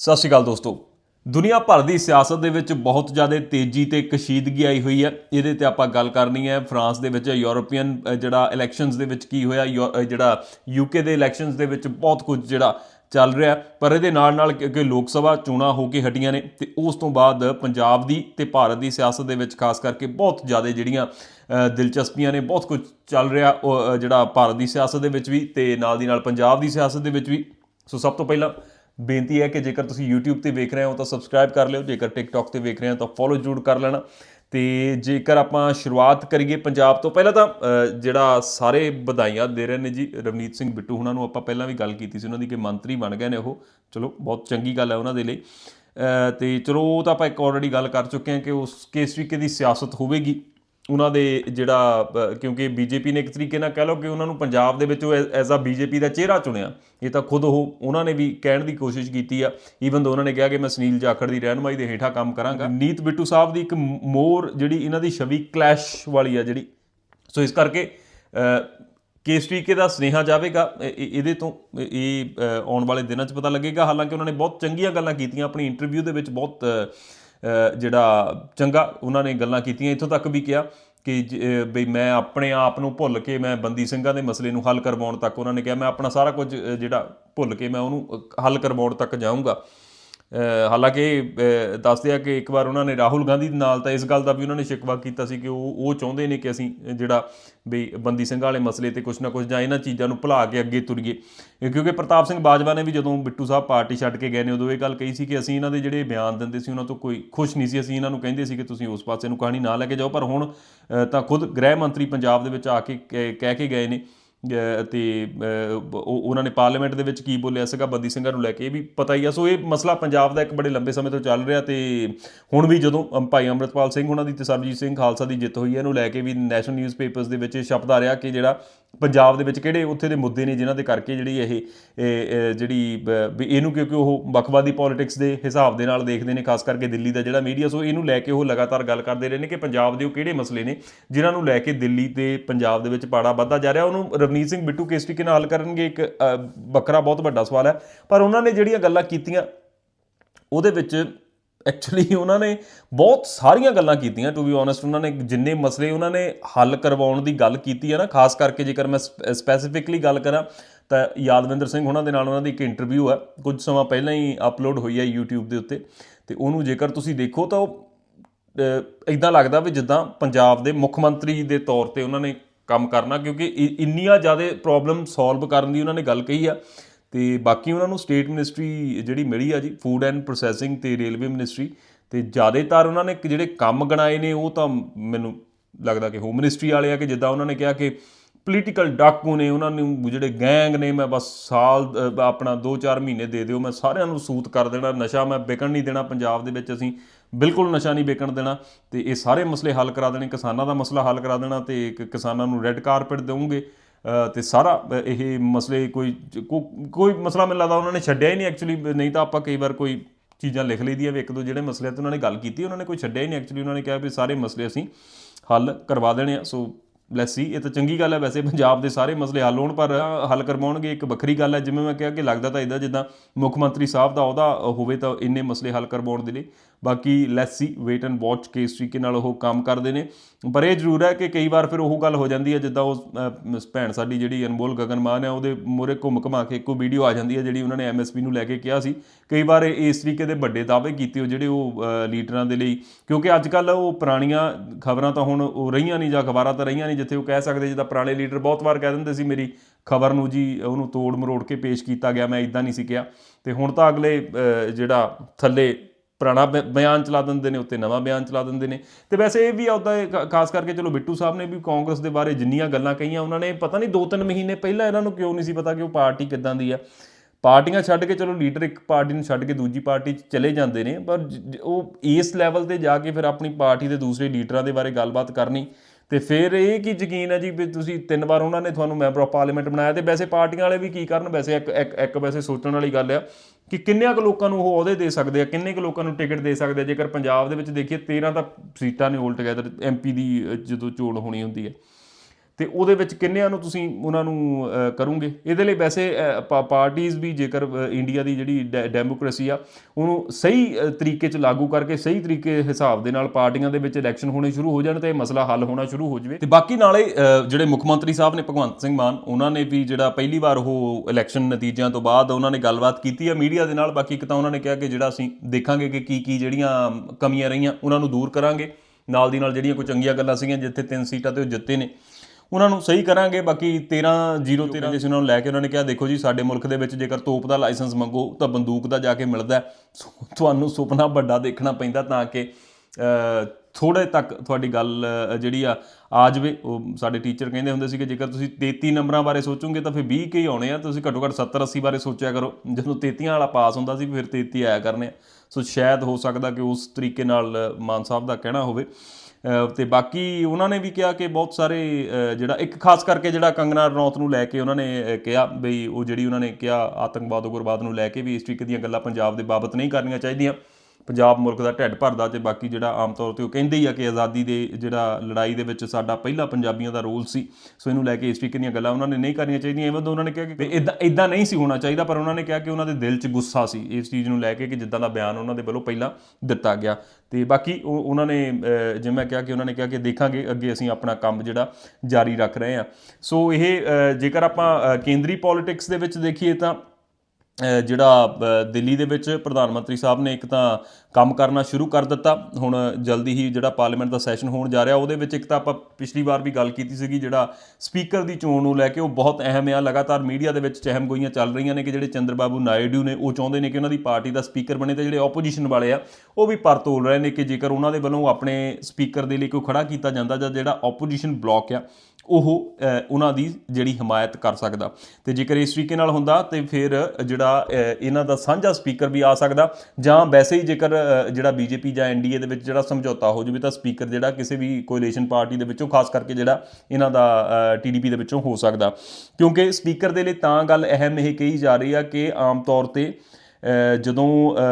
ਸਤਿ ਸ਼੍ਰੀ ਅਕਾਲ ਦੋਸਤੋ। ਦੁਨੀਆ ਭਰ ਦੀ ਸਿਆਸਤ ਦੇ ਵਿੱਚ ਬਹੁਤ ਜ਼ਿਆਦਾ ਤੇਜ਼ੀ ਤੇ ਕਸ਼ੀਦਗੀ ਆਈ ਹੋਈ ਹੈ। ਇਹਦੇ ਤੇ ਆਪਾਂ ਗੱਲ ਕਰਨੀ ਹੈ ਫਰਾਂਸ ਦੇ ਵਿੱਚ ਯੂਰੋਪੀਅਨ ਜਿਹੜਾ ਇਲੈਕਸ਼ਨਸ ਦੇ ਵਿੱਚ ਕੀ ਹੋਇਆ ਯੂ- ਅ, ਜਿਹੜਾ ਯੂਕੇ ਦੇ ਇਲੈਕਸ਼ਨਸ ਦੇ ਵਿੱਚ ਬਹੁਤ ਕੁਝ ਜਿਹੜਾ ਚੱਲ ਰਿਹਾ ਪਰ ਇਹਦੇ ਨਾਲ ਨਾਲ ਕਿਉਂਕਿ ਲੋਕ ਸਭਾ ਚੋਣਾਂ ਹੋ ਕੇ ਹਟੀਆਂ ਨੇ ਤੇ ਉਸ ਤੋਂ ਬਾਅਦ ਪੰਜਾਬ ਦੀ ਤੇ ਭਾਰਤ ਦੀ ਸਿਆਸਤ ਦੇ ਵਿੱਚ ਖਾਸ ਕਰਕੇ ਬਹੁਤ ਜ਼ਿਆਦਾ ਜਿਹੜੀਆਂ ਦਿਲਚਸਪੀਆਂ ਨੇ ਬਹੁਤ ਕੁਝ ਚੱਲ ਰਿਹਾ ਉਹ, ਜਿਹੜਾ ਭਾਰਤ ਦੀ ਸਿਆਸਤ ਦੇ ਵਿੱਚ ਵੀ ਤੇ ਨਾਲ ਦੀ ਨਾਲ ਪੰਜਾਬ ਦੀ ਸਿਆਸਤ ਦੇ ਵਿੱਚ ਵੀ। ਸੋ ਸਭ ਤੋਂ ਪਹਿਲਾਂ ਬੇਨਤੀ ਹੈ ਕਿ ਜੇਕਰ ਤੁਸੀਂ YouTube ਤੇ ਵੇਖ ਰਹੇ ਹੋ ਤਾਂ ਸਬਸਕ੍ਰਾਈਬ ਕਰ ਲਿਓ ਜੇਕਰ TikTok ਤੇ ਵੇਖ ਰਹੇ ਹੋ ਤਾਂ ਫੋਲੋ ਜ਼ਰੂਰ ਕਰ ਲੈਣਾ। ਤੇ ਜੇਕਰ ਆਪਾਂ ਸ਼ੁਰੂਆਤ ਕਰੀਏ ਪੰਜਾਬ ਤੋਂ ਪਹਿਲਾਂ ਤਾਂ ਜਿਹੜਾ ਸਾਰੇ ਵਧਾਈਆਂ ਦੇ ਰਹੇ ਨੇ ਜੀ ਰਵਨੀਤ ਸਿੰਘ ਬਿੱਟੂ ਉਹਨਾਂ ਨੂੰ ਆਪਾਂ ਪਹਿਲਾਂ ਵੀ ਗੱਲ ਕੀਤੀ ਸੀ ਉਹਨਾਂ ਦੀ ਕਿ ਮੰਤਰੀ ਬਣ ਗਏ ਨੇ ਉਹ। ਚਲੋ ਬਹੁਤ ਚੰਗੀ ਗੱਲ ਹੈ ਉਹਨਾਂ ਦੇ ਲਈ। ਅ, ਤੇ ਚਲੋ ਉਹ ਤਾਂ ਆਪਾਂ ਇੱਕ ਆਲਰੇਡੀ ਗੱਲ ਕਰ ਚੁੱਕੇ ਹਾਂ ਕਿ ਉਸ ਕਿਸ ਤਰੀਕੇ ਦੀ ਸਿਆਸਤ ਹੋਵੇਗੀ। ਉਹਨਾਂ ਦੇ ਜਿਹੜਾ ਕਿਉਂਕਿ ਬੀਜੇਪੀ ਨੇ ਇੱਕ ਤਰੀਕੇ ਨਾਲ ਕਹਿ ਲਓ ਕਿ ਉਹਨਾਂ ਨੂੰ ਪੰਜਾਬ ਦੇ ਵਿੱਚ ਉਹ ਐਜ਼ ਆ ਬੀਜੇਪੀ ਦਾ ਚਿਹਰਾ ਚੁਣਿਆ। ਇਹ ਤਾਂ ਖੁਦ ਉਹ ਉਹਨਾਂ ਨੇ ਵੀ ਕਹਿਣ ਦੀ ਕੋਸ਼ਿਸ਼ ਕੀਤੀ ਆ। ਈਵਨ ਦੋ ਉਹਨਾਂ ਨੇ ਕਿਹਾ ਕਿ ਮੈਂ ਸੁਨੀਲ ਜਾਖੜ ਦੀ ਰਹਿਨਮਾਈ ਦੇ ਹੇਠਾਂ ਕੰਮ ਕਰਾਂਗਾ। ਨੀਤ ਬਿੱਟੂ ਸਾਹਿਬ ਦੀ ਇੱਕ ਮੋਰ ਜਿਹੜੀ ਇਹਨਾਂ ਦੀ ਛਵੀ ਕਲੈਸ਼ ਵਾਲੀ ਆ ਜਿਹੜੀ। ਸੋ ਇਸ ਕਰਕੇ ਅ, ਕਿਸ ਤਰੀਕੇ ਦਾ ਸੁਨੇਹਾ ਜਾਵੇਗਾ। ਇਹ- ਇਹ- ਇਹਦੇ ਤੋਂ ਇਹ ਆਉਣ ਵਾਲੇ ਦਿਨਾਂ 'ਚ ਪਤਾ ਲੱਗੇਗਾ। ਹਾਲਾਂਕਿ ਉਹਨਾਂ ਨੇ ਬਹੁਤ ਚੰਗੀਆਂ ਗੱਲਾਂ ਕੀਤੀਆਂ। ਆਪਣੀ ਇੰਟਰਵਿਊ ਦੇ ਵਿੱਚ ਬਹੁਤ ਜਿਹੜਾ ਚੰਗਾ ਉਹਨਾਂ ਨੇ ਗੱਲਾਂ ਕੀਤੀਆਂ। ਇੱਥੋਂ ਤੱਕ ਵੀ ਕਿਹਾ ਕਿ ਜ- ਬਈ ਮੈਂ ਆਪਣੇ ਆਪ ਨੂੰ ਭੁੱਲ ਕੇ ਮੈਂ ਬੰਦੀ ਸਿੰਘਾਂ ਦੇ ਮਸਲੇ ਨੂੰ ਹੱਲ ਕਰਵਾਉਣ ਤੱਕ ਉਹਨਾਂ ਨੇ ਕਿਹਾ, ਮੈਂ ਆਪਣਾ ਸਾਰਾ ਕੁਝ ਜਿਹੜਾ ਭੁੱਲ ਕੇ ਮੈਂ ਉਹਨੂੰ ਹੱਲ ਕਰਵਾਉਣ ਤੱਕ ਜਾਊਂਗਾ। ਹਾਲਾਂਕਿ ਦੱਸਦੇ ਆ ਕਿ ਇੱਕ ਵਾਰ ਉਹਨਾਂ ਨੇ ਰਾਹੁਲ ਗਾਂਧੀ ਨਾਲ ਤਾਂ ਇਸ ਗੱਲ ਦਾ ਵੀ ਉਹਨਾਂ ਨੇ ਸ਼ਿਕਵਾ ਕੀਤਾ ਸੀ ਕਿ ਉਹ ਉਹ ਚਾਹੁੰਦੇ ਨੇ ਕਿ ਅਸੀਂ ਜਿਹੜਾ ਵੀ ਬੰਦੀ ਸਿੰਘਾਂ ਵਾਲੇ ਮਸਲੇ ਤੇ ਕੁਝ ਨਾ ਕੁਝ ਜਾਂ ਇਹਨਾਂ ਚੀਜ਼ਾਂ ਨੂੰ ਭੁਲਾ ਕੇ ਅੱਗੇ ਤੁਰੀਏ। ਕਿਉਂਕਿ ਪ੍ਰਤਾਪ ਸਿੰਘ ਬਾਜਵਾ ਨੇ ਵੀ ਜਦੋਂ ਬਿੱਟੂ ਸਾਹਿਬ ਪਾਰਟੀ ਛੱਡ ਕੇ ਗਏ ਨੇ, ਉਦੋਂ ਇਹ ਗੱਲ ਕਹੀ ਸੀ ਕਿ ਅਸੀਂ ਇਹਨਾਂ ਦੇ ਜਿਹੜੇ ਬਿਆਨ ਦਿੰਦੇ ਸੀ, ਉਹਨਾਂ ਤੋਂ ਕੋਈ ਖੁਸ਼ ਨਹੀਂ ਸੀ। ਅਸੀਂ ਇਹਨਾਂ ਨੂੰ ਕਹਿੰਦੇ ਸੀ ਕਿ ਤੁਸੀਂ ਉਸ ਪਾਸੇ ਨੂੰ ਕਹਾਣੀ ਨਾ ਲੈ ਕੇ ਜਾਓ, ਪਰ ਹੁਣ ਤਾਂ ਖੁਦ ਗ੍ਰਹਿ ਮੰਤਰੀ ਪੰਜਾਬ ਦੇ ਵਿੱਚ ਆ ਕੇ ਕਹਿ ਕਹਿ ਕੇ ਗਏ ਨੇ। ਅਤੇ ਉਹਨਾਂ ਨੇ ਪਾਰਲੀਮੈਂਟ ਦੇ ਵਿੱਚ ਕੀ ਬੋਲਿਆ ਸੀਗਾ, ਬੰਦੀ ਸਿੰਘਾਂ ਨੂੰ ਲੈ ਕੇ, ਇਹ ਵੀ ਪਤਾ ਹੀ ਆ। ਸੋ ਇਹ ਮਸਲਾ ਪੰਜਾਬ ਦਾ ਇੱਕ ਬੜੇ ਲੰਬੇ ਸਮੇਂ ਤੋਂ ਚੱਲ ਰਿਹਾ ਤੇ ਹੁਣ ਵੀ ਜਦੋਂ ਭਾਈ ਅੰਮ੍ਰਿਤਪਾਲ ਸਿੰਘ, ਉਹਨਾਂ ਦੀ ਤੇ ਸਰਬਜੀਤ ਸਿੰਘ ਖਾਲਸਾ ਦੀ ਜਿੱਤ ਹੋਈ ਹੈ, ਇਹਨੂੰ ਲੈ ਕੇ ਵੀ ਨੈਸ਼ਨਲ ਨਿਊਜ਼ਪੇਪਰਸ ਦੇ ਵਿੱਚ ਇਹ ਸ਼ਬਦ ਆ ਰਿਹਾ ਕਿ ਜਿਹੜਾ ਪੰਜਾਬ ਦੇ ਵਿੱਚ ਕਿਹੜੇ ਉੱਥੇ ਦੇ ਮੁੱਦੇ ਨੇ ਜਿਨ੍ਹਾਂ ਦੇ ਕਰਕੇ ਜਿਹੜੀ ਇਹ ਜਿਹੜੀ ਇਹਨੂੰ ਕਿਉਂਕਿ ਉਹ ਵੱਖਵਾਦੀ ਪੋਲਿਟਿਕਸ ਦੇ ਹਿਸਾਬ ਦੇ ਨਾਲ ਦੇਖਦੇ ਨੇ, ਖਾਸ ਕਰਕੇ ਦਿੱਲੀ ਦਾ ਜਿਹੜਾ ਮੀਡੀਆ ਸੋ ਇਹਨੂੰ ਲੈ ਕੇ ਉਹ ਲਗਾਤਾਰ ਗੱਲ ਕਰਦੇ ਰਹੇ ਨੇ ਕਿ ਪੰਜਾਬ ਦੇ ਉਹ ਕਿਹੜੇ ਮਸਲੇ ਨੇ, ਜਿਨ੍ਹਾਂ ਨੂੰ ਲੈ ਕੇ ਦਿੱਲੀ ਤੇ ਪੰਜਾਬ ਦੇ ਵਿੱਚ ਪਾੜਾ ਵੱਧਦਾ ਜਾ ਰਿਹਾ, ਉਹਨੂੰ ਰਵਨੀਤ ਸਿੰਘ ਬਿੱਟੂ ਕੇਸ ਤਰੀਕੇ ਨਾਲ ਹੱਲ ਕਰਨਗੇ ਇੱਕ ਅ, ਵੱਖਰਾ ਬਹੁਤ ਵੱਡਾ ਸਵਾਲ ਹੈ। ਪਰ ਉਹਨਾਂ ਨੇ ਜਿਹੜੀਆਂ ਗੱਲਾਂ ਕੀਤੀਆਂ ਉਹਦੇ ਵਿੱਚ ਐਕਚੁਅਲੀ ਉਹਨਾਂ ਨੇ ਬਹੁਤ ਸਾਰੀਆਂ ਗੱਲਾਂ ਕੀਤੀਆਂ ਟੂ ਬੀ ਓਨੈਸਟ ਉਹਨਾਂ ਨੇ ਜਿੰਨੇ ਮਸਲੇ ਉਹਨਾਂ ਨੇ ਹੱਲ ਕਰਵਾਉਣ ਦੀ ਗੱਲ ਕੀਤੀ ਹੈ ਨਾ ਖਾਸ ਕਰਕੇ ਜੇਕਰ ਮੈਂ ਸਪੈਸੀਫਿਕਲੀ ਗੱਲ ਕਰਾਂ ਤਾਂ ਯਾਦਵਿੰਦਰ ਸਿੰਘ ਉਹਨਾਂ ਦੇ ਨਾਲ ਉਹਨਾਂ ਦੀ ਇੱਕ ਇੰਟਰਵਿਊ ਹੈ ਕੁਝ ਸਮਾਂ ਪਹਿਲਾਂ ਹੀ ਅਪਲੋਡ ਹੋਈ ਹੈ YouTube ਦੇ ਉੱਤੇ ਤੇ ਉਹਨੂੰ ਜੇਕਰ ਤੁਸੀਂ ਦੇਖੋ ਤਾਂ ਉਹ ਇਦਾਂ ਲੱਗਦਾ ਵੀ ਜਿੱਦਾਂ ਪੰਜਾਬ ਦੇ ਮੁੱਖ ਮੰਤਰੀ ਦੇ ਤੌਰ ਤੇ ਉਹਨਾਂ ਨੇ ਕੰਮ ਕਰਨਾ, ਕਿਉਂਕਿ ਇ- ਇੰਨੀਆਂ ਜ਼ਿਆਦਾ ਪ੍ਰੋਬਲਮ ਸੋਲਵ ਕਰਨ ਦੀ ਉਹਨਾਂ ਨੇ ਗੱਲ ਕਹੀ ਆ। ਤੇ ਬਾਕੀ ਉਹਨਾਂ ਨੂੰ ਸਟੇਟ ਮਿਨਿਸਟਰੀ ਜਿਹੜੀ ਮਿਲੀ ਆ ਜੀ ਫੂਡ ਐਂਡ ਪ੍ਰੋਸੈਸਿੰਗ ਤੇ ਰੇਲਵੇ ਮਿਨਿਸਟਰੀ ਤੇ ਜ਼ਿਆਦਾਤਰ ਉਹਨਾਂ ਨੇ ਜਿਹੜੇ ਕੰਮ ਗਣਾਏ ਨੇ, ਉਹ ਤਾਂ ਮੈਨੂੰ ਲੱਗਦਾ ਕਿ ਹੋਮ ਮਿਨਿਸਟਰੀ ਵਾਲੇ ਆ ਕਿ ਜਿੱਦਾਂ ਉਹਨਾਂ ਨੇ ਕਿਹਾ ਕਿ ਪੋਲੀਟੀਕਲ ਡਾਕੂ ਨੇ, ਉਹਨਾਂ ਨੂੰ ਜਿਹੜੇ ਗੈਂਗ ਨੇ, ਮੈਂ ਬਸ ਸਾਲ ਆਪਣਾ 2-4 ਮਹੀਨੇ ਦੇ ਦਿਓ, ਮੈਂ ਸਾਰਿਆਂ ਨੂੰ ਸੂਤ ਕਰ ਦੇਣਾ, ਨਸ਼ਾ ਮੈਂ ਵਿਕਣ ਨਹੀਂ ਦੇਣਾ ਪੰਜਾਬ ਦੇ ਵਿੱਚ ਅਸੀਂ। ਬਿਲਕੁਲ ਨਸ਼ਾ ਨਹੀਂ ਵਿਕਣ ਦੇਣਾ ਤੇ ਇਹ ਸਾਰੇ ਮਸਲੇ ਹੱਲ ਕਰਾ ਦੇਣੇ ਕਿਸਾਨਾਂ ਦਾ ਮਸਲਾ ਹੱਲ ਕਰਾ ਦੇਣਾ ਤੇ ਇੱਕ ਕਿਸਾਨਾਂ ਨੂੰ ਰੈੱਡ ਕਾਰਪੇਟ ਦੇਵਾਂਗੇ। ਅ, ਤੇ ਸਾਰਾ ਇਹ ਮਸਲੇ ਕੋਈ ਕੋ- ਕੋਈ ਮਸਲਾ ਮੈਨੂੰ ਲੱਗਦਾ ਉਹਨਾਂ ਨੇ ਛੱਡਿਆ ਹੀ ਨਹੀਂ ਐਕਚੁਅਲੀ ਨਹੀਂ ਤਾਂ ਆਪਾਂ ਕਈ ਵਾਰ ਕੋਈ ਚੀਜ਼ਾਂ ਲਿਖ ਲਈ ਦੀਆਂ ਵੀ ਇੱਕ ਦੋ ਜਿਹੜੇ ਮਸਲੇ ਤੇ ਉਹਨਾਂ ਨੇ ਗੱਲ ਕੀਤੀ ਉਹਨਾਂ ਨੇ ਕੋਈ ਛੱਡਿਆ ਹੀ ਨਹੀਂ ਐਕਚੁਅਲੀ ਉਹਨਾਂ ਨੇ ਕਿਹਾ ਵੀ ਸਾਰੇ ਮਸਲੇ ਅਸੀਂ ਹੱਲ ਕਰਵਾ ਦੇਣੇ ਆ। ਸੋ ਲੈਟਸ ਸੀ ਇਹ ਤਾਂ ਚੰਗੀ ਗੱਲ ਹੈ ਵੈਸੇ ਪੰਜਾਬ ਦੇ ਸਾਰੇ ਮਸਲੇ ਹੱਲ ਹੋਣ ਪਰ ਹੱਲ ਕਰਵਾਉਣਗੇ ਇੱਕ ਵੱਖਰੀ ਗੱਲ ਹੈ ਜਿਵੇਂ ਮੈਂ ਕਿਹਾ ਕਿ ਲੱਗਦਾ ਤਾਂ ਇਦਾਂ ਜਿੱਦਾਂ ਮੁੱਖ ਮੰਤਰੀ ਸਾਹਿਬ ਦਾ ਉਹਦਾ ਹੋਵੇ ਤਾਂ ਇੰਨੇ ਮਸਲੇ ਹੱਲ ਕਰਵਾਉਣ ਦੇ ਲਈ। ਬਾਕੀ let's see wait and watch ਕਿਸ ਤਰੀਕੇ ਨਾਲ ਉਹ ਕੰਮ ਕਰਦੇ ਨੇ। ਪਰ ਇਹ ਜ਼ਰੂਰ ਹੈ ਕਿ ਕਈ ਵਾਰ ਫਿਰ ਉਹ ਗੱਲ ਹੋ ਜਾਂਦੀ ਹੈ, ਜਿੱਦਾਂ ਉਹ ਭੈਣ ਸਾਡੀ ਜਿਹੜੀ ਅਨਮੋਲ ਗਗਨ ਮਾਨ ਹੈ, ਉਹਦੇ ਮੋਰੇ ਘੁੰਮ ਘਮਾ ਕੇ ਇੱਕੋ ਵੀਡੀਓ ਆ ਜਾਂਦੀ ਹੈ, ਜਿਹੜੀ ਉਹਨਾਂ ਨੇ ਐਮਐਸਪੀ ਨੂੰ ਲੈ ਕੇ ਕਿਹਾ ਸੀ। ਕਈ ਵਾਰ ਇਸ ਤਰੀਕੇ ਦੇ ਵੱਡੇ ਦਾਅਵੇ ਕੀਤੇ ਹੋ ਜਿਹੜੇ ਉਹ ਲੀਡਰਾਂ ਦੇ ਲਈ, ਕਿਉਂਕਿ ਅੱਜ ਕੱਲ ਉਹ ਪੁਰਾਣੀਆਂ ਖਬਰਾਂ ਤਾਂ ਹੁਣ ਉਹ ਰਹੀਆਂ ਨਹੀਂ, ਜਾਂ ਅਖਬਾਰਾਂ ਤਾਂ ਰਹੀਆਂ ਨਹੀਂ, ਜਿੱਥੇ ਉਹ ਕਹਿ ਸਕਦੇ, ਜਿੱਦਾਂ ਪੁਰਾਣੇ ਲੀਡਰ ਬਹੁਤ ਵਾਰ ਕਹਿ ਦਿੰਦੇ ਸੀ, ਮੇਰੀ ਖਬਰ ਨੂੰ ਜੀ, ਉਹਨੂੰ ਤੋੜ ਮਰੋੜ ਕੇ ਪੇਸ਼ ਕੀਤਾ ਗਿਆ, ਮੈਂ ਇਦਾਂ ਨਹੀਂ ਸੀ ਕਿਹਾ। ਤੇ ਹੁਣ ਤਾਂ ਅਗਲੇ ਜਿਹੜਾ ਥੱਲੇ ਪੁਰਾਣਾ ਬ- ਬਿਆਨ ਚਲਾ ਦਿੰਦੇ ਨੇ, ਉੱਤੇ ਨਵਾਂ ਬਿਆਨ ਚਲਾ ਦਿੰਦੇ ਨੇ। ਤੇ ਵੈਸੇ ਇਹ ਵੀ ਆਉਂਦਾ ਹੈ ਖਾਸ ਕਰਕੇ ਚਲੋ ਬਿੱਟੂ ਸਾਹਿਬ ਨੇ ਵੀ ਕਾਂਗਰਸ ਦੇ ਬਾਰੇ ਜਿੰਨੀਆਂ ਗੱਲਾਂ ਕਹੀਆਂ, ਉਹਨਾਂ ਨੇ ਪਤਾ ਨਹੀਂ 2-3 ਮਹੀਨੇ ਪਹਿਲਾਂ ਇਹਨਾਂ ਨੂੰ ਕਿਉਂ ਨਹੀਂ ਸੀ ਪਤਾ ਕਿ ਉਹ ਪਾਰਟੀ ਕਿੱਦਾਂ ਦੀ ਆ। ਪਾਰਟੀਆਂ ਛੱਡ ਕੇ ਚਲੋ ਲੀਡਰ ਇੱਕ ਪਾਰਟੀ ਨੂੰ ਛੱਡ ਕੇ ਦੂਜੀ ਪਾਰਟੀ 'ਚ ਚਲੇ ਜਾਂਦੇ ਨੇ, ਪਰ ਜ- ਉਹ ਇਸ ਲੈਵਲ ਤੇ ਜਾ ਕੇ ਫਿਰ ਆਪਣੀ ਪਾਰਟੀ ਦੇ ਦੂਸਰੇ ਲੀਡਰਾਂ ਦੇ ਬਾਰੇ ਗੱਲਬਾਤ ਕਰਨੀ ਤੇ ਫਿਰ ਇਹ ਕੀ ਯਕੀਨ ਹੈ ਜੀ ਵੀ ਤੁਸੀਂ ਤਿੰਨ ਵਾਰ ਉਹਨਾਂ ਨੇ ਤੁਹਾਨੂੰ ਮੈਂਬਰ ਆਫ ਪਾਰਲੀਮੈਂਟ ਬਣਾਇਆ ਤੇ ਵੈਸੇ ਪਾਰਟੀਆਂ ਵਾਲੇ ਵੀ ਕੀ ਕਰਨ? ਵੈਸੇ ਇੱਕ ਇੱਕ ਇੱਕ ਵੈਸੇ ਸੋਚਣ ਵਾਲੀ ਗੱਲ ਆ ਕਿ ਕਿੰਨਿਆਂ ਕੁ ਲੋਕਾਂ ਨੂੰ ਉਹ ਅਹੁਦੇ ਦੇ ਸਕਦੇ ਆ? ਕਿੰਨੇ ਕੁ ਲੋਕਾਂ ਨੂੰ ਟਿਕਟ ਦੇ ਸਕਦੇ ਆ? ਜੇਕਰ ਪੰਜਾਬ ਦੇ ਵਿੱਚ ਦੇਖੀਏ 13 ਤਾਂ ਸੀਟਾਂ ਨੇ 올 ਟੁਗੇਦਰ ਐਮਪੀ ਦੀ ਜਦੋਂ ਚੋਣ ਹੋਣੀ ਹੁੰਦੀ ਹੈ। ਤੇ ਉਹਦੇ ਵਿੱਚ ਕਿੰਨਿਆਂ ਨੂੰ ਤੁਸੀਂ ਉਹਨਾਂ ਨੂੰ ਅ, ਕਰੋਗੇ? ਇਹਦੇ ਲਈ ਵੈਸੇ ਪਾਰਟੀਆਂ ਵੀ ਜੇਕਰ ਇੰਡੀਆ ਦੀ ਜਿਹੜੀ ਡੈ- ਡੈਮੋਕ੍ਰੇਸੀ ਆ ਉਹਨੂੰ ਸਹੀ ਤਰੀਕੇ 'ਚ ਲਾਗੂ ਕਰਕੇ ਸਹੀ ਤਰੀਕੇ ਹਿਸਾਬ ਦੇ ਨਾਲ ਪਾਰਟੀਆਂ ਦੇ ਵਿੱਚ ਇਲੈਕਸ਼ਨ ਹੋਣੇ ਸ਼ੁਰੂ ਹੋ ਜਾਣ ਤੇ ਇਹ ਮਸਲਾ ਹੱਲ ਹੋਣਾ ਸ਼ੁਰੂ ਹੋ ਜਾਵੇ। ਤੇ ਬਾਕੀ ਨਾਲੇ ਜਿਹੜੇ ਮੁੱਖ ਮੰਤਰੀ ਸਾਹਿਬ ਨੇ ਭਗਵੰਤ ਸਿੰਘ ਮਾਨ ਉਹਨਾਂ ਨੇ ਵੀ ਜਿਹੜਾ ਪਹਿਲੀ ਵਾਰ ਉਹ ਇਲੈਕਸ਼ਨ ਨਤੀਜਿਆਂ ਤੋਂ ਬਾਅਦ ਉਹਨਾਂ ਨੇ ਗੱਲਬਾਤ ਕੀਤੀ ਆ ਮੀਡੀਆ ਦੇ ਨਾਲ। ਬਾਕੀ ਇੱਕ ਤਾਂ ਉਹਨਾਂ ਨੇ ਕਿਹਾ ਕਿ ਜਿਹੜਾ ਅਸੀਂ ਦੇਖਾਂਗੇ ਕਿ ਕੀ ਕੀ ਜਿਹੜੀਆਂ ਕਮੀਆਂ ਰਹੀਆਂ ਉਹਨਾਂ ਨੂੰ ਦੂਰ ਕਰਾਂਗੇ। ਨਾਲ ਦੀ ਨਾਲ ਜਿਹੜੀਆਂ ਕੋਈ ਚੰਗੀਆਂ ਗੱਲਾਂ ਸੀਗੀਆਂ ਜਿੱਥੇ ਤਿੰਨ ਸੀਟਾਂ ਤੇ ਉਹ ਜਿੱਤੇ ਨੇ। ਉਹਨਾਂ ਨੂੰ ਸਹੀ ਕਰਾਂਗੇ ਬਾਕੀ 13 013 ਜਿਸ ਉਹਨਾਂ ਨੂੰ ਲੈ ਕੇ ਉਹਨਾਂ ਨੇ ਕਿਹਾ ਦੇਖੋ ਜੀ ਸਾਡੇ ਮੁਲਕ ਦੇ ਵਿੱਚ ਜੇਕਰ ਤੋਪ ਦਾ ਲਾਇਸੈਂਸ ਮੰਗੋ ਤਾਂ ਬੰਦੂਕ ਦਾ ਜਾ ਕੇ ਮਿਲਦਾ ਤੁਹਾਨੂੰ ਸੁਪਨਾ ਵੱਡਾ ਦੇਖਣਾ ਪੈਂਦਾ ਤਾਂ ਕਿ ਥੋੜੇ ਤੱਕ ਤੁਹਾਡੀ ਗੱਲ ਜਿਹੜੀ ਆ ਆ ਜਾਵੇ। ਉਹ ਸਾਡੇ ਟੀਚਰ ਕਹਿੰਦੇ ਹੁੰਦੇ ਸੀ ਕਿ ਜੇਕਰ ਤੁਸੀਂ 33 ਨੰਬਰਾਂ ਬਾਰੇ ਸੋਚੋਗੇ ਤਾਂ ਫਿਰ 20 ਕੇ ਹੀ ਆਉਣੇ ਆ। ਤੁਸੀਂ ਘੱਟੋ ਘੱਟ 70 80 ਬਾਰੇ ਸੋਚਿਆ ਕਰੋ। ਜਦੋਂ 33 ਵਾਲਾ ਪਾਸ ਹੁੰਦਾ ਸੀ ਫਿਰ 33 ਆਇਆ ਕਰਨੇ ਸੋ ਸ਼ਾਇਦ ਹੋ ਸਕਦਾ ਕਿ ਉਸ ਤਰੀਕੇ ਨਾਲ ਮਾਨ ਸਾਹਿਬ ਦਾ ਕਹਿਣਾ ਹੋਵੇ। ਤੇ ਬਾਕੀ ਉਹਨਾਂ ਨੇ ਵੀ ਕਿਹਾ ਕਿ ਬਹੁਤ ਸਾਰੇ ਜਿਹੜਾ ਇੱਕ ਖਾਸ ਕਰਕੇ ਜਿਹੜਾ ਕੰਗਨਾ ਰਣੌਤ ਨੂੰ ਲੈ ਕੇ ਉਹਨਾਂ ਨੇ ਕਿਹਾ ਬਈ ਉਹ ਜਿਹੜੀ ਉਹਨਾਂ ਨੇ ਕਿਹਾ ਆਤੰਕਵਾਦ ਉਗਰਵਾਦ ਨੂੰ ਲੈ ਕੇ ਵੀ ਇਸ ਤਰੀਕੇ ਦੀਆਂ ਗੱਲਾਂ ਪੰਜਾਬ ਦੇ ਬਾਬਤ ਨਹੀਂ ਕਰਨੀਆਂ ਚਾਹੀਦੀਆਂ। ਪੰਜਾਬ ਮੁਲਕ ਦਾ ਢਿੱਡ ਭਰਦਾ ਤੇ ਬਾਕੀ ਜਿਹੜਾ ਆਮ ਤੌਰ ਤੇ ਉਹ ਕਹਿੰਦੇ ਹੀ ਆ ਕਿ ਆਜ਼ਾਦੀ ਦੇ ਜਿਹੜਾ ਲੜਾਈ ਦੇ ਵਿੱਚ ਸਾਡਾ ਪਹਿਲਾ ਪੰਜਾਬੀਆਂ ਦਾ ਰੋਲ ਸੀ। ਸੋ ਇਹਨੂੰ ਲੈ ਕੇ ਇਸ ਤਰੀਕੇ ਦੀਆਂ ਗੱਲਾਂ ਉਹਨਾਂ ਨੇ ਨਹੀਂ ਕਰਨੀਆਂ ਚਾਹੀਦੀਆਂ। ਐਵੇਂ ਉਹਨਾਂ ਨੇ ਕਿਹਾ ਕਿ ਇਦਾਂ ਇਦਾਂ ਨਹੀਂ ਸੀ ਹੋਣਾ ਚਾਹੀਦਾ, ਪਰ ਉਹਨਾਂ ਨੇ ਕਿਹਾ ਕਿ ਉਹਨਾਂ ਦੇ ਦਿਲ 'ਚ ਗੁੱਸਾ ਸੀ। ਇਸ ਚੀਜ਼ ਨੂੰ ਲੈ ਕੇ ਕਿ ਜਿੱਦਾਂ ਦਾ ਬਿਆਨ ਉਹਨਾਂ ਦੇ ਵੱਲੋਂ ਪਹਿਲਾਂ ਦਿੱਤਾ ਗਿਆ। ਤੇ ਬਾਕੀ ਉਹ- ਉਹਨਾਂ ਨੇ ਜਿਵੇਂ ਮੈਂ ਕਿਹਾ ਕਿ ਉਹਨਾਂ ਨੇ ਕਿਹਾ ਕਿ ਦੇਖਾਂਗੇ, ਅੱਗੇ ਅਸੀਂ ਆਪਣਾ ਕੰਮ ਜਿਹੜਾ ਜਾਰੀ ਰੱਖ ਰਹੇ ਹਾਂ। ਸੋ ਇਹ ਜੇਕਰ ਆਪਾਂ ਕੇਂਦਰੀ ਪੋਲਿਟਿਕਸ ਦੇ ਵਿੱਚ ਦੇਖੀਏ ਤਾਂ ਜਿਹੜਾ ਦਿੱਲੀ ਦੇ ਵਿੱਚ ਪ੍ਰਧਾਨ ਮੰਤਰੀ ਸਾਹਿਬ ਨੇ ਇੱਕ ਤਾਂ ਕੰਮ ਕਰਨਾ ਸ਼ੁਰੂ ਕਰ ਦਿੱਤਾ। ਹੁਣ ਜਲਦੀ ਹੀ ਜਿਹੜਾ ਪਾਰਲੀਮੈਂਟ ਦਾ ਸੈਸ਼ਨ ਹੋਣ ਜਾ ਰਿਹਾ, ਉਹਦੇ ਵਿੱਚ ਇੱਕ ਤਾਂ ਆਪਾਂ ਪਿਛਲੀ ਵਾਰ ਵੀ ਗੱਲ ਕੀਤੀ ਸੀਗੀ, ਜਿਹੜਾ ਸਪੀਕਰ ਦੀ ਚੋਣ ਨੂੰ ਲੈ ਕੇ ਉਹ ਬਹੁਤ ਅਹਿਮ ਆ। ਲਗਾਤਾਰ ਮੀਡੀਆ ਦੇ ਵਿੱਚ ਚਹਿਮ ਗੋਈਆਂ ਚੱਲ ਰਹੀਆਂ ਨੇ ਕਿ ਜਿਹੜੇ ਚੰਦਰਬਾਬੂ ਨਾਇਡੂ ਨੇ, ਉਹ ਚਾਹੁੰਦੇ ਨੇ ਕਿ ਉਹਨਾਂ ਦੀ ਪਾਰਟੀ ਦਾ ਸਪੀਕਰ ਬਣੇ ਤੇ ਜਿਹੜੇ ਆਪੋਜੀਸ਼ਨ ਵਾਲੇ ਆ, ਉਹ ਵੀ ਪਰ ਤੋਲ ਰਹੇ ਨੇ ਕਿ ਜੇਕਰ ਉਹਨਾਂ ਦੇ ਵੱਲੋਂ ਆਪਣੇ ਸਪੀਕਰ ਦੇ ਲਈ ਕੋਈ ਖੜਾ ਕੀਤਾ ਜਾਂਦਾ ਜਾਂ ਜਿਹੜਾ ਆਪੋਜੀਸ਼ਨ ਬਲਾਕ ਆ ਉਹ ਉਹਨਾਂ ਦੀ ਜਿਹੜੀ ਹਮਾਇਤ ਕਰ ਸਕਦਾ। ਤੇ ਜੇਕਰ ਇਸ ਤਰੀਕੇ ਨਾਲ ਹੁੰਦਾ ਤੇ ਫਿਰ ਜਿਹੜਾ ਇਹਨਾਂ ਦਾ ਸਾਂਝਾ ਸਪੀਕਰ ਵੀ ਆ ਸਕਦਾ। ਜਾਂ ਵੈਸੇ ਹੀ ਜੇਕਰ ਅ, ਜਿਹੜਾ ਬੀਜੇਪੀ ਜਾਂ ਐਨਡੀਏ ਦੇ ਵਿੱਚ ਜਿਹੜਾ ਸਮਝੌਤਾ ਹੋ ਜਾਵੇ ਤਾਂ ਸਪੀਕਰ ਜਿਹੜਾ ਕਿਸੇ ਵੀ ਕੋਲੀਸ਼ਨ ਪਾਰਟੀ ਦੇ ਵਿੱਚੋਂ ਖਾਸ ਕਰਕੇ ਜਿਹੜਾ ਇਹਨਾਂ ਦਾ ਟੀਡੀਪੀ ਦੇ ਵਿੱਚੋਂ ਹੋ ਸਕਦਾ। ਕਿਉਂਕਿ ਸਪੀਕਰ ਦੇ ਲਈ ਤਾਂ ਗੱਲ ਅਹਿਮ ਇਹ ਕਹੀ ਜਾ ਰਹੀ ਆ ਕਿ ਆਮ ਤੌਰ ਤੇ ਜਦੋਂ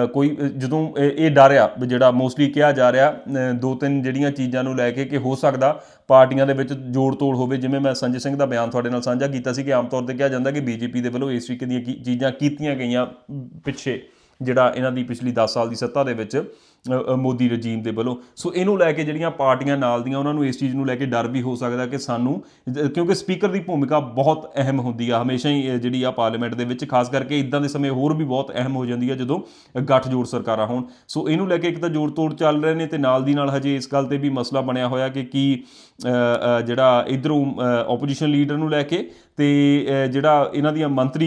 ਕੋਈ ਜਦੋਂ ਇਹ ਇਹ ਡਰ ਆ ਵੀ ਜਿਹੜਾ ਮੋਸਟਲੀ ਕਿਹਾ ਜਾ ਰਿਹਾ ਦੋ ਤਿੰਨ ਜਿਹੜੀਆਂ ਚੀਜ਼ਾਂ ਨੂੰ ਲੈ ਕੇ ਕਿ ਹੋ ਸਕਦਾ ਪਾਰਟੀਆਂ ਦੇ ਵਿੱਚ ਜੋੜ ਤੋੜ ਹੋਵੇ, ਜਿਵੇਂ ਮੈਂ ਸੰਜੇ ਸਿੰਘ ਦਾ ਬਿਆਨ ਤੁਹਾਡੇ ਨਾਲ ਸਾਂਝਾ ਕੀਤਾ ਸੀ ਕਿ ਆਮ ਤੌਰ ਤੇ ਕਿਹਾ ਜਾਂਦਾ ਕਿ ਬੀਜੇਪੀ ਦੇ ਵੱਲੋਂ ਇਸ ਤਰੀਕੇ ਦੀਆਂ ਕੀ- ਚੀਜ਼ਾਂ ਕੀਤੀਆਂ ਗਈਆਂ ਪਿੱਛੇ, ਜਿਹੜਾ ਇਹਨਾਂ ਦੀ ਪਿਛਲੀ 10 ਸਾਲ ਦੀ ਸੱਤਾ ਦੇ ਵਿੱਚ। ਮੋਦੀ ਰਜੀਮ ਦੇ ਵੱਲੋਂ। ਸੋ ਇਹਨੂੰ ਲੈ ਕੇ ਜਿਹੜੀਆਂ ਪਾਰਟੀਆਂ ਨਾਲ ਦੀਆਂ ਉਹਨਾਂ ਨੂੰ ਇਸ ਚੀਜ਼ ਨੂੰ ਲੈ ਕੇ ਡਰ ਵੀ ਹੋ ਸਕਦਾ ਕਿ ਸਾਨੂੰ ਕਿਉਂਕਿ ਸਪੀਕਰ ਦੀ ਭੂਮਿਕਾ ਬਹੁਤ ਅਹਿਮ ਹੁੰਦੀ ਆ। ਹਮੇਸ਼ਾ ਹੀ ਜਿਹੜੀ ਆ ਪਾਰਲੀਮੈਂਟ ਦੇ ਵਿੱਚ, ਖਾਸ ਕਰਕੇ ਇਦਾਂ ਦੇ ਸਮੇਂ ਹੋਰ ਵੀ ਬਹੁਤ ਅਹਿਮ ਹੋ ਜਾਂਦੀ ਆ ਜਦੋਂ ਗੱਠਜੋੜ ਸਰਕਾਰਾਂ ਹੋਣ। ਸੋ ਇਹਨੂੰ ਲੈ ਕੇ ਇੱਕ ਤਾਂ ਜੋੜ ਤੋੜ ਚੱਲ ਰਹੇ ਨੇ ਤੇ ਨਾਲ ਦੀ ਨਾਲ ਹਜੇ ਇਸ ਗੱਲ ਤੇ ਵੀ ਮਸਲਾ ਬਣਿਆ ਹੋਇਆ ਕਿ ਕੀ ਜਿਹੜਾ ਇਧਰੋਂ ਆਪੋਜੀਸ਼ਨ ਲੀਡਰ ਨੂੰ ਲੈ ਕੇ ਤੇ ਜਿਹੜਾ ਇਹਨਾਂ ਦੀਆਂ ਮੰਤਰੀ